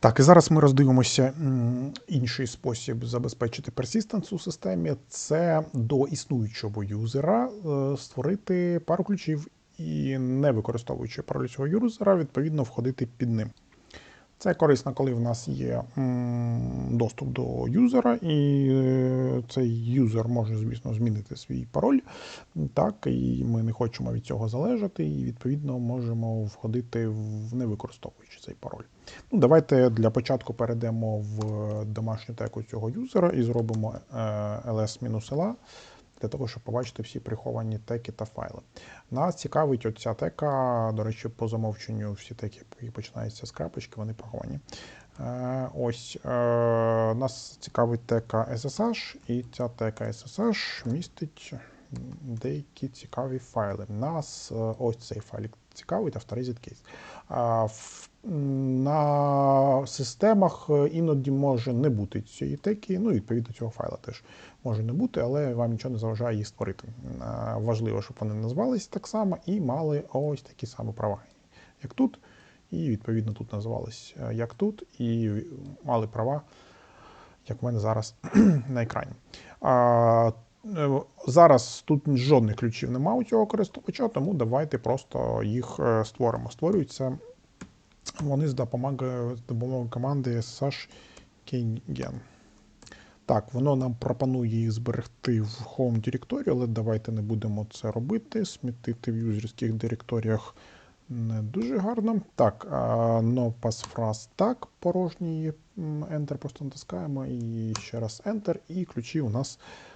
Так, і зараз ми роздивимося інший спосіб забезпечити персистенс у системі. Це до існуючого юзера е, створити пару ключів і не використовуючи пароль цього юзера, відповідно входити під ним. Це корисно, коли в нас є доступ до юзера, і е, цей юзер може, звісно, змінити свій пароль. Так, і ми не хочемо від цього залежати, і відповідно можемо входити в не використовуючи цей пароль. Ну, давайте для початку перейдемо в домашню теку цього юзера і зробимо е, ls-la для того, щоб побачити всі приховані теки та файли. Нас цікавить оця тека, до речі, по замовченню всі теки, які починаються з крапочки, вони приховані. Е, Ось е, нас цікавить тека SSH, і ця тека SSH містить деякі цікаві файли. Нас ось цей файлик цікавить, авторизит кейс. А в- На системах е, іноді може не бути цієї теки, ну і відповідно цього файла теж може не бути, але вам нічого не заважає їх створити. Важливо, щоб вони назвались так само і мали ось такі самі права, як тут. І відповідно тут називались е, як тут, і мали права, як в мене зараз на екрані. Е, зараз тут жодних ключів немає у цього користувача, тому давайте просто їх е, створимо. Створюються вони з допомогою, допомогою команди SSH Так, воно нам пропонує їх зберегти в Home директорію, але давайте не будемо це робити. Смітити в юзерських директоріях не дуже гарно. Так, no passphrase так, порожній Enter просто натискаємо і ще раз Enter, і ключі у нас е,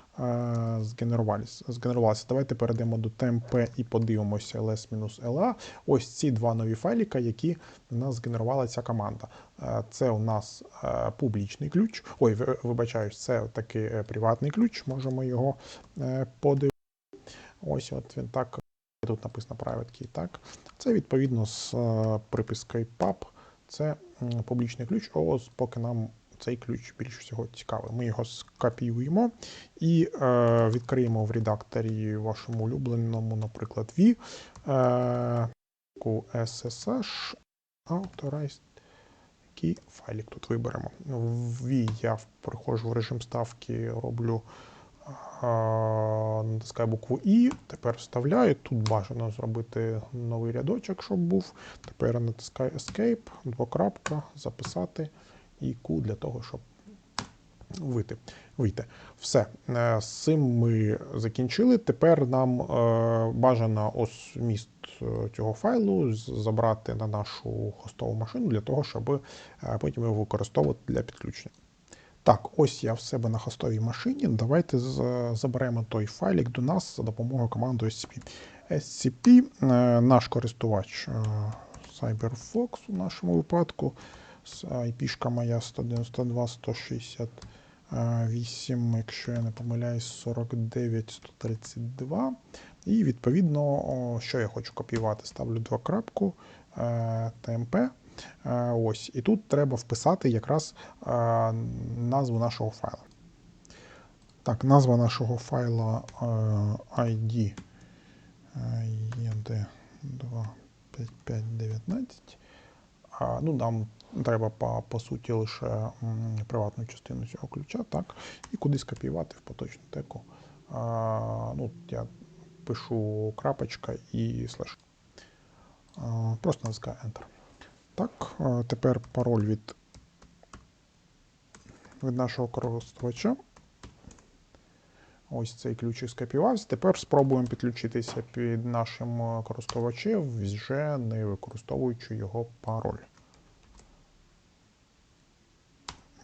згенерувалися. згенерувалися. Давайте перейдемо до TMP і подивимося ls-la. Ось ці два нові файліка, які в нас згенерувала ця команда. Е, Це у нас е, публічний ключ. Ой, ви- вибачаюсь, це такий е, приватний ключ. Можемо його е, подивитися. Ось от він так. Тут написано private key, так. Це відповідно з е, припискою pub. Це публічний ключ. Ось поки нам цей ключ більш всього цікавий. Ми його скопіюємо і е, відкриємо в редакторі вашому улюбленому, наприклад, V. Е, SSH Authorized Key файлик тут виберемо. В V я переходжу в режим ставки, роблю а, натискаю букву І, тепер вставляю. Тут бажано зробити новий рядочок, щоб був. Тепер натискаю Escape, двокрапка, записати і Q для того, щоб вийти. вийти. Все. Е, З цим ми закінчили. Тепер нам е, бажано ось міст е, цього файлу забрати на нашу хостову машину для того, щоб потім його використовувати для підключення. Так, ось я в себе на хостовій машині. Давайте заберемо той файлик до нас за допомогою команди SCP. SCP, наш користувач CyberFox у нашому випадку. IP-шка моя 192 168, якщо я не помиляюсь, 49 132. І відповідно, що я хочу копіювати, ставлю двокрапку е, TMP. Е, Ось, і тут треба вписати якраз е, назву нашого файла. Так, назва нашого файла ID ED 25519. Ну, нам треба по, по суті лише приватну частину цього ключа, так, і куди скопіювати в поточну теку. А, ну, я пишу крапочка і слеш. Просто натискаю Enter. Так, тепер пароль від, від нашого користувача. Ось цей ключ скопіювався. Тепер спробуємо підключитися під нашим користувачем, вже не використовуючи його пароль.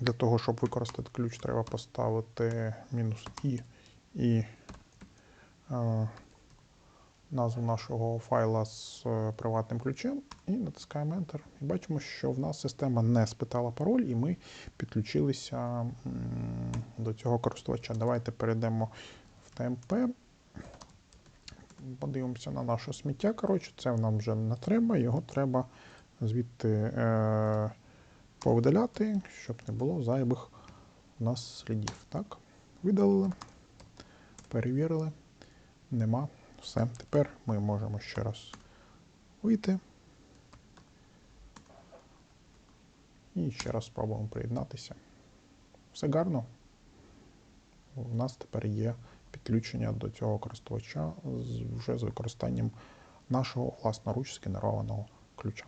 Для того, щоб використати ключ, треба поставити мінус і і е, назву нашого файла з е, приватним ключем і натискаємо Enter. І бачимо, що в нас система не спитала пароль, і ми підключилися до цього користувача. Давайте перейдемо в TMP. Подивимося на наше сміття. Коротше, це нам вже не треба, його треба звідти е, повидаляти, щоб не було зайвих у нас слідів. Так, видалили, перевірили, нема. Все. Тепер ми можемо ще раз вийти. І ще раз спробуємо приєднатися. Все гарно. У нас тепер є підключення до цього користувача вже з використанням нашого власноруч згенерованого ключа.